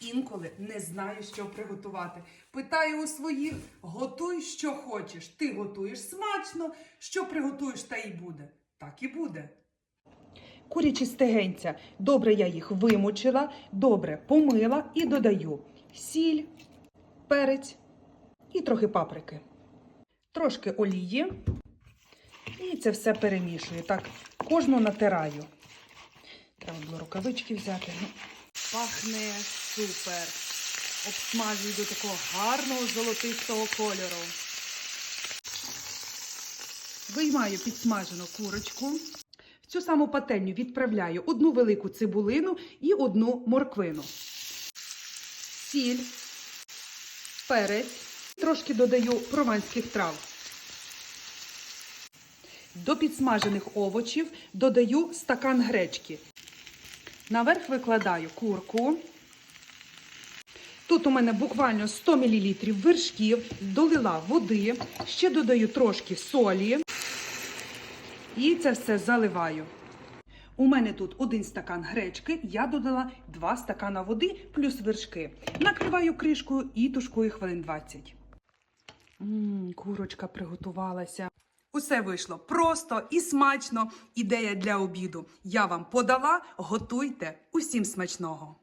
Інколи не знаю, що приготувати. Питаю у своїх: готуй, що хочеш. Ти готуєш смачно, що приготуєш, та й буде. Так і буде. Курячі стегенця. Добре я їх вимочила, добре помила і додаю сіль, перець і трохи паприки. Трошки олії. І це все перемішую. Так, кожну натираю. Треба було рукавички взяти. Пахне супер. Обсмажую до такого гарного золотистого кольору. Виймаю підсмажену курочку. В цю саму пательню відправляю одну велику цибулину і одну морквину. Сіль, перець, трошки додаю прованських трав. До підсмажених овочів додаю стакан гречки. Наверх викладаю курку. Тут у мене буквально 100 мл вершків, долила води, ще додаю трошки солі. І це все заливаю. У мене тут один стакан гречки, я додала 2 стакана води плюс вершки. Накриваю кришкою і тушкую хвилин 20. Ммм, курочка приготувалася. Усе вийшло просто і смачно. Ідея для обіду. Я вам подала, готуйте. Усім смачного!